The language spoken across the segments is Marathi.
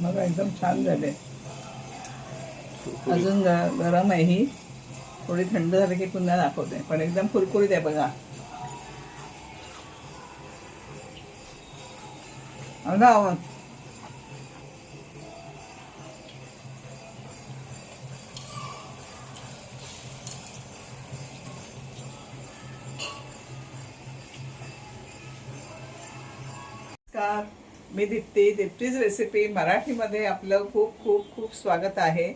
मग एकदम छान झाले. अजून गरम आहे ही. थोडी थंड झाली की पुन्हा दाखवते. पण एकदम कुरकुरीत आहे बघा. अगं मी दीप्ती दीप्तीज रेसिपी मराठीमध्ये आपलं खूप खूप खूप स्वागत आहे.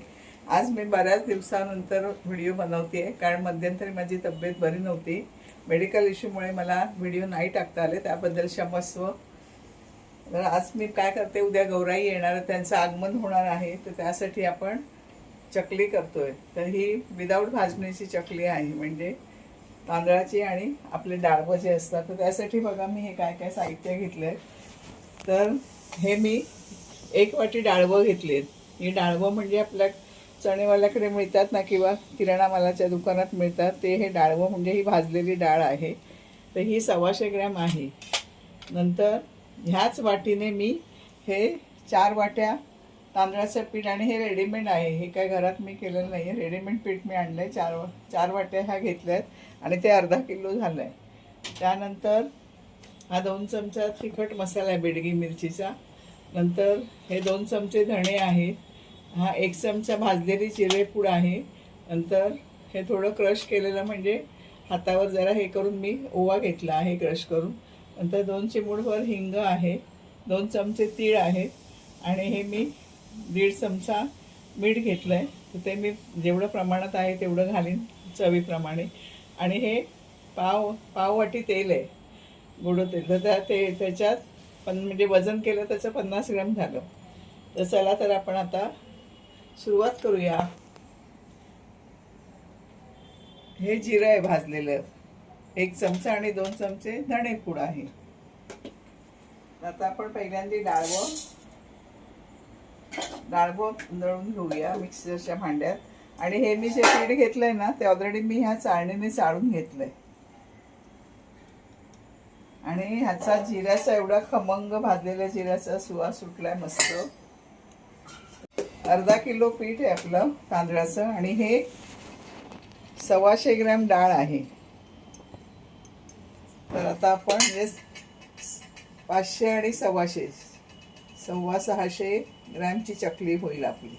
आज मी बऱ्याच दिवसानंतर व्हिडिओ बनवते कारण मध्यंतरी माझी तब्येत बरी नव्हती. मेडिकल इश्यूमुळे मला व्हिडिओ नाही टाकता आले त्याबद्दल क्षमस्व. तर आज मी काय करते उद्या गौराई येणार त्यांचं आगमन होणार आहे तर त्यासाठी आपण चकली करतोय. तर ही विदाऊट भाजणीची चकली आहे म्हणजे तांदळाची आणि आपले डाळवं जे असतात. तर त्यासाठी बघा मी हे काय काय साहित्य घेतलं आहे तर हे मी एक वाटी डाळवं घेतली. ही डाळवं म्हणजे आपल्या चणेवाल्याकडे मिळतात ना किंवा किराणा मालाच्या दुकानात मिळतात. ते हे डाळवं म्हणजे ही भाजलेली डाळ आहे. तर ही सव्वाशे ग्रॅम आहे. नंतर ह्याच वाटीने मी हे चार वाट्या तांदळाचं पीठ आणि हे रेडीमेड आहे. हे काय घरात मी केलेलं नाही आहे रेडीमेड पीठ मी आणलं आहे चार चार वाट्या ह्या घेतल्या आहेत आणि ते अर्धा किलो झालं आहे त्यानंतर हा दोन चमचा तिखट मसाला आहे बेडगी मिरचीचा. नंतर हे दोन चमचे धणे आहेत हा एक चमचा भाजलेली जिरेपूड आहे. नंतर हे थोडं क्रश केलेलं म्हणजे हातावर जरा हे करून मी ओवा घेतला आहे क्रश करून. नंतर दोन चिमूडभर हिंग आहे. दोन चमचे तीळ आहेत आणि हे मी दीड चमचा मीठ घेतलं आहे तर ते मी जेवढं प्रमाणात आहे तेवढं घालीन चवीप्रमाणे. आणि हे पाव पाववाटी तेल आहे. गुड तेल तर त्या ते त्याच्यात पण म्हणजे वजन केलं त्याचं पन्नास ग्रॅम झालं. तर चला तर आपण आता सुरुवात करूया. हे जिरं आहे भाजलेलं. एक चमचा आणि दोन चमचे धणेपूड आहे. आता आपण पहिल्यांदा डाळवं डाळवं दळून घेऊया मिक्सरच्या भांड्यात. आणि हे मी जे पीठ घेतलंय ना ते ऑलरेडी मी ह्या चाळणीने चाळून घेतलंय. आणि ह्याचा जिऱ्याचा एवढा खमंग भाजलेल्या जिऱ्याचा सुवास सुटलाय मस्त. अर्धा किलो पीठ आहे आपलं तांदळाचं आणि हे सव्वाशे ग्रॅम डाळ आहे. तर आता आपण हे पाचशे आणि सव्वाशे सव्वा सहाशे ग्रॅमची चकली होईल आपली.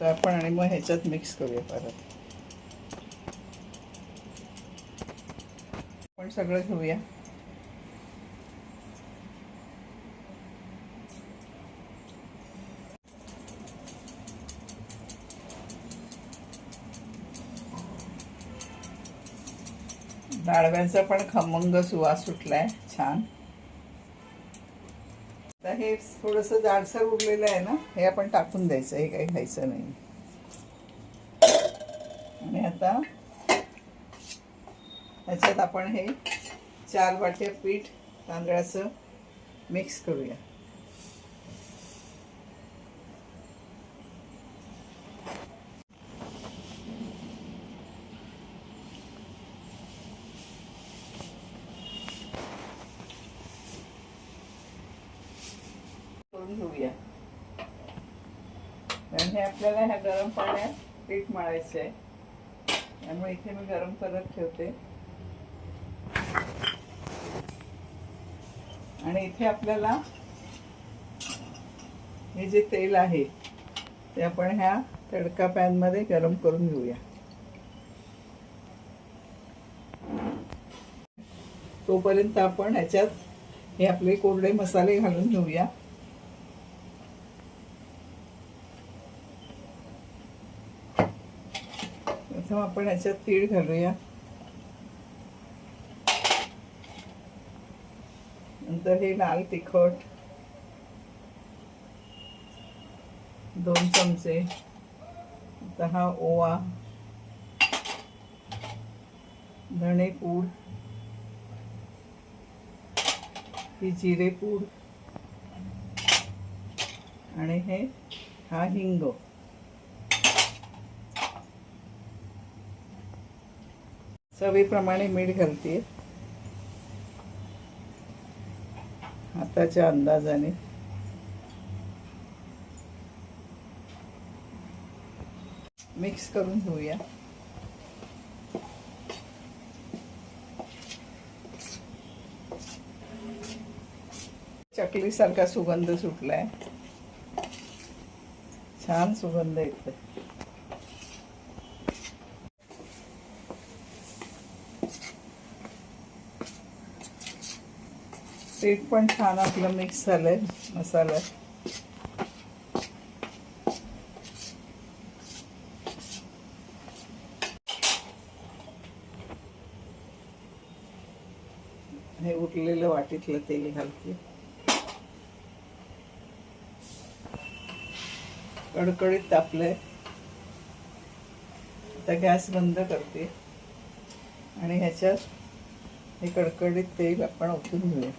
तर आपण आणि मग ह्याच्यात मिक्स करूया परत. सगळं घेऊया. डाळव्यांचा पण खमंग सुवास सुटलाय छान. तर हे थोडंसं जाडसर उरलेलं आहे ना हे आपण टाकून द्यायचं हे काही खायचं नाही. आणि आता ह्याच्यात आपण हे चार वाट्या पीठ तांदळाचं मिक्स करूया. करून घेऊया. कारण हे आपल्याला ह्या गरम पाण्यात पीठ मळायचं आहे त्यामुळे इथे मी गरम करत ठेवते. आणि इथे आपल्याला हे जे तेल आहे ते आपण ह्या तडका पॅनमध्ये गरम करून घेऊया. तोपर्यंत आपण ह्याच्यात हे आपले कोरडे मसाले घालून घेऊया. प्रथम आपण ह्याच्यात तीळ घालूया. नंतर हे लाल तिखट दोन चमचे आता हा ओवा धणेपूड ही जिरेपूड आणि हे हा हिंग. चवीप्रमाणे मीठ घालते. हाताच्या अंदाजाने. मिक्स करून घेऊया. चकलीसारखा सुगंध सुटलाय. छान सुगंध येतोय. पीठ पण छान आपलं मिक्स झालंय मसाला. हे उरलेलं वाटीतलं तेल घालते. कडकडीत तापलंय. आता गॅस बंद करते. आणि ह्याच्यात हे कडकडीत तेल आपण ओतून घेऊया.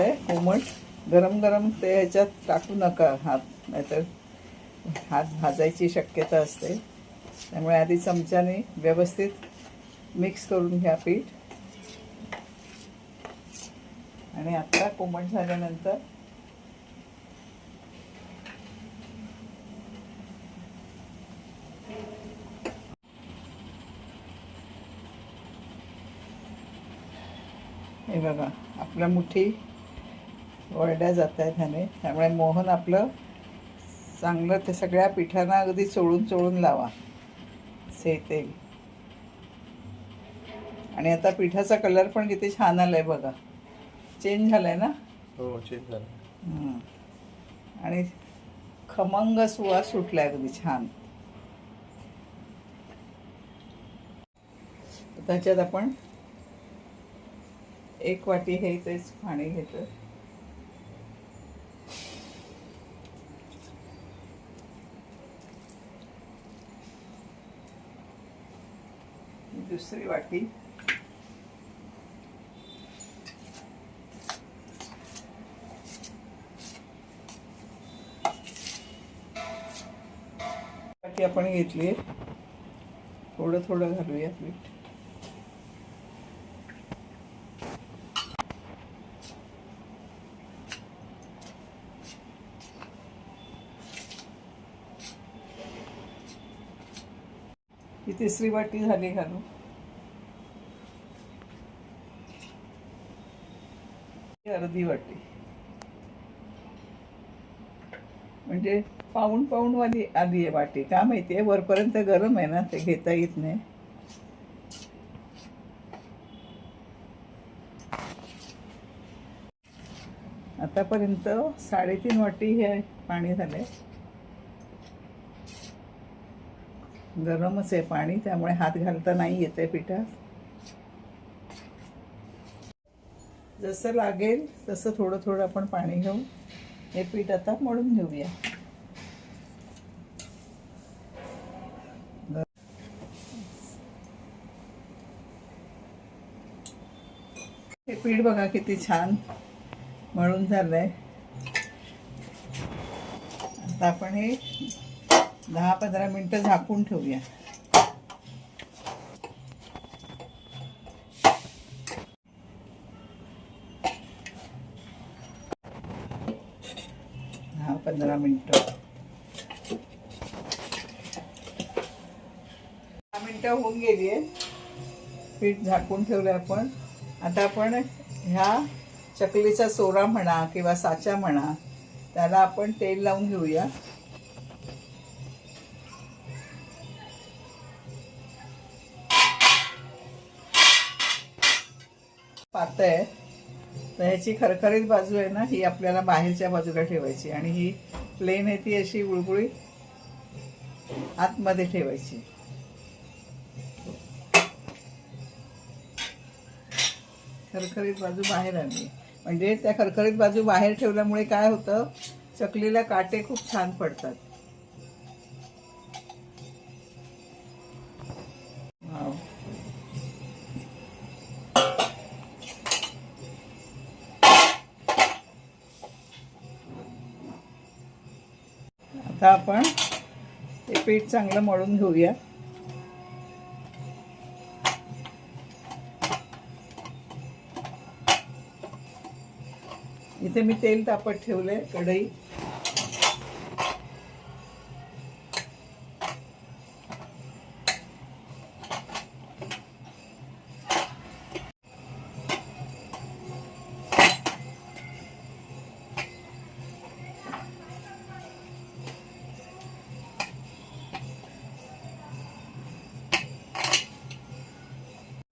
आहे कोमट गरम गरम ते ह्याच्यात टाकू नका हात नाहीतर हात भाजायची शक्यता असते. त्यामुळे आधी चमच्याने व्यवस्थित मिक्स करून घ्या पीठ. आणि आता कोमट झाल्यानंतर हे बघा आपल्या मुठी वळल्या जात आहेत ह्याने. त्यामुळे मोहन आपलं चांगलं ते सगळ्या पिठांना अगदी चोळून चोळून लावा. से तेल आणि आता पिठाचा कलर पण किती छान आलाय बघा. चेंज झालाय ना? हो चेंज झालं. आणि खमंग सुवास सुटलाय अगदी छान. त्याच्यात आपण एक वाटी हे तेच पाणी घेतो दुसरी वाटी. वाटी आपण घेतली. थोडं थोडं घालूया मीठ ही तिसरी वाटी झाली घालू अर्धी वाटी म्हणजे पाऊण पाऊण वाली आली आहे वाटी. का माहिती आहे? वरपर्यंत गरम आहे ना ते घेता येत नाही. आतापर्यंत साडेतीन वाटी हे पाणी झाले गरमच आहे पाणी त्यामुळे हात घालता नाही येते पिठात. जसं लागेल तसं थोडं थोडं आपण पाणी घेऊन हे पीठ आता मळून घेऊया. हे पीठ बघा किती छान मळून झालंय. आता आपण हे दहा पंधरा मिनटं झाकून ठेवूया दहा पंधरा मिनटं. दहा मिनटं होऊन गेली आहे पीठ झाकून ठेवलं आपण. आता आपण ह्या चकलीचा सोरा म्हणा किंवा साचा म्हणा त्याला आपण तेल लावून घेऊया. पातळ आहे. तर ह्याची खरखरीत बाजू आहे ना ही आपल्याला बाहेरच्या बाजूला ठेवायची आणि ही प्लेन आहे ती अशी गुळगुळी आतमध्ये ठेवायची. खरखरीत बाजू बाहेर आणली. म्हणजे त्या खरखरीत बाजू बाहेर ठेवल्यामुळे काय होतं चकलीला काटे खूप छान पडतात. आता आपण हे पीठ चांगलं मळून घेऊया. इथे मी तेल तापत ठेवलंय कढई.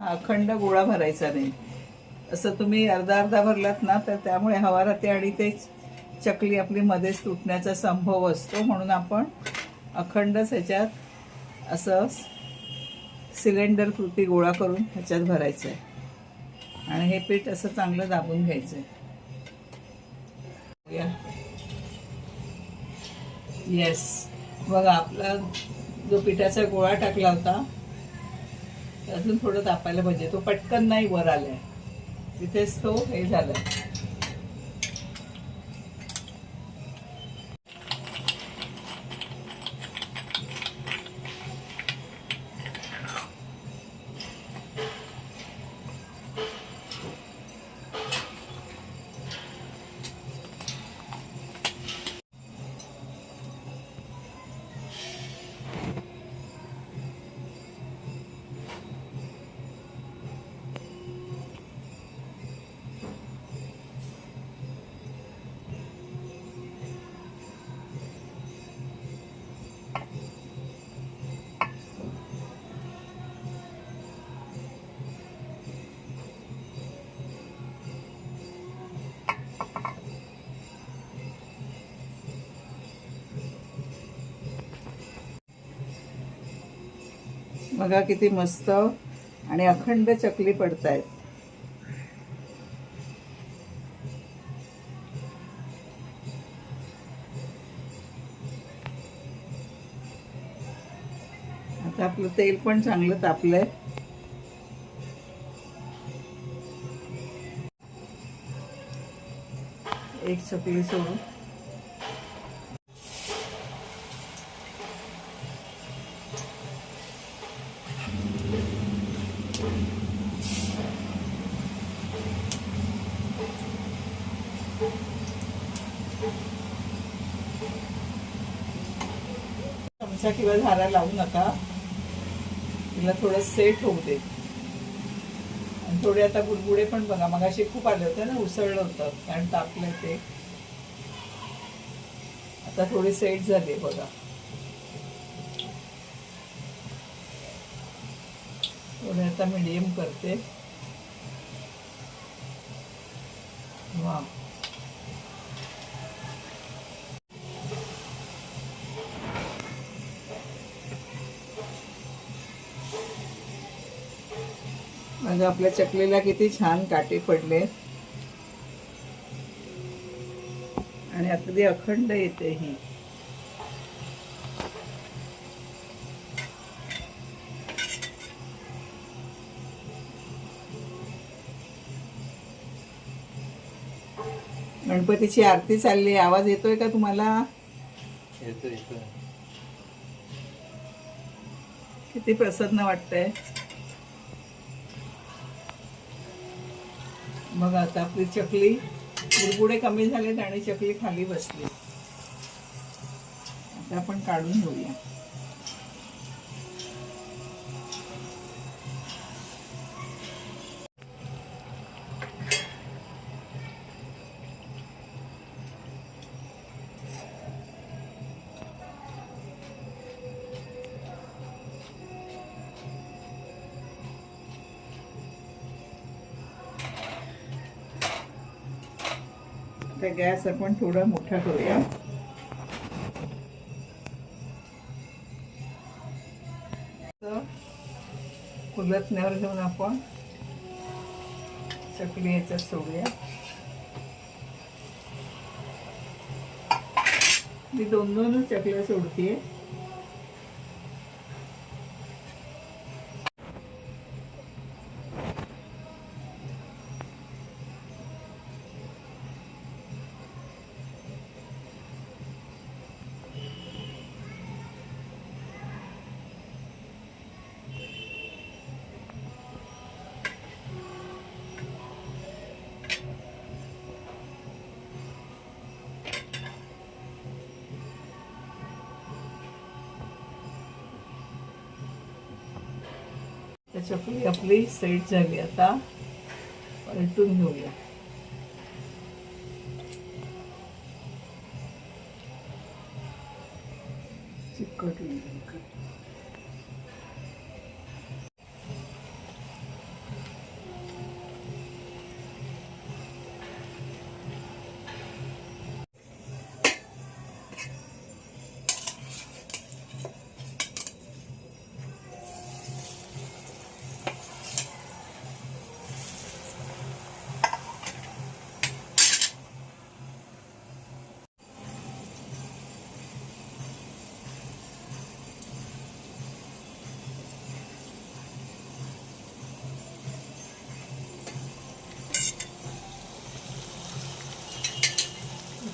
अखंड गोळा भरायचा नाही. असं तुम्ही अर्धा अर्धा भरलात ना तर त्यामुळे हवा राहते आणि ते चकली आपली मध्येच तुटण्याचा संभव असतो. म्हणून आपण अखंडच ह्याच्यात असं सिलेंडर कृती गोळा करून ह्याच्यात भरायचं आहे आणि हे पीठ असं चांगलं दाबून घ्यायचं आहे येस बघा आपला जो पिठाचा गोळा टाकला होता अजून थोडं तापायला पाहिजे. तो पटकन नाही वर आलाय. तिथेच तो हे झालाय. बघा किती मस्त आणि अखंड चकली पडतायत. आता आपलं तेल पण चांगलं तापलंय. एक चकली सोडून. चमचा किंवा झारा लावू नका. तिला थोडं सेट होऊ दे. आणि थोडे आता बुडबुडे पण बघा. मगाशी खूप आले होते ना उसळलं होतं. कारण तापलं ते. आता थोडी सेट झाली बघा. थोडे आता मीडियम करते. वा. म्हणजे आपल्या चकलीला किती छान काटे पडले. आणि अगदी अखंड येते ही. गणपतीची आरती चालली. आवाज येतोय का तुम्हाला? येतो येतो किती प्रसन्न वाटतंय. मग आता आपली चकली बुडबुडे कमी झालेत आणि चकली खाली बसली. आता आपण काढून घेऊया. आता गॅस आपण थोडा मोठा करूया. तर उलटण्यावर घेऊन आपण चकली याच्यात सोडूया. मी दोन दोनच चकल्या सोडतीये. आता आपली सेट झाली आता. पलटून घेऊया. चिकट.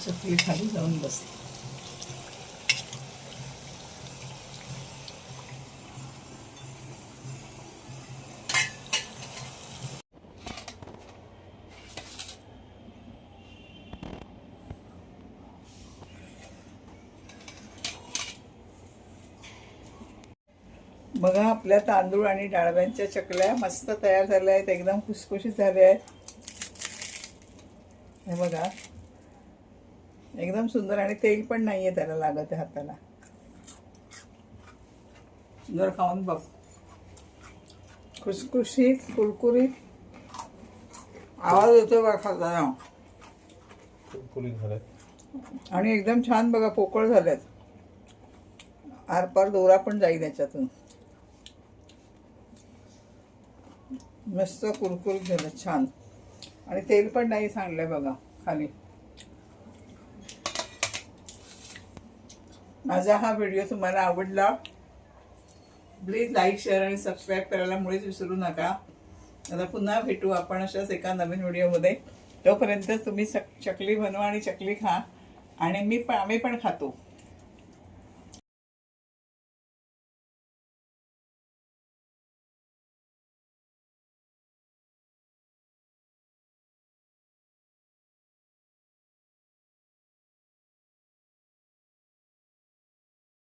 चकली खाली जाऊन बसते. बघा आपल्या तांदूळ आणि डाळव्यांच्या चकल्या मस्त तयार झाल्या आहेत एकदम खुसखुशीत झाल्या आहेत. हे बघा. एकदम सुंदर आणि तेल पण नाहीये त्याला लागत आहे हाताला. जर खाऊन बघ. खुसखुशीत कुरकुरीत. आवाज येतो बघा खाताना आणि एकदम छान बघा पोकळ झाल्यात आरपार दोरा पण जाईल याच्यातून. मस्त कुरकुरीत झालं छान. आणि तेल पण नाही सांडलंय बघा खाली. माझा हा व्हिडिओ तुम्हाला आवडला प्लीज लाईक शेअर आणि सबस्क्राईब करायला मुळीच विसरू नका. आता पुन्हा भेटू आपण अशाच एका नवीन व्हिडिओमध्ये तोपर्यंत तुम्ही चक- चकली बनवा आणि चकली खा. आणि मी पण आम्ही पण खातो.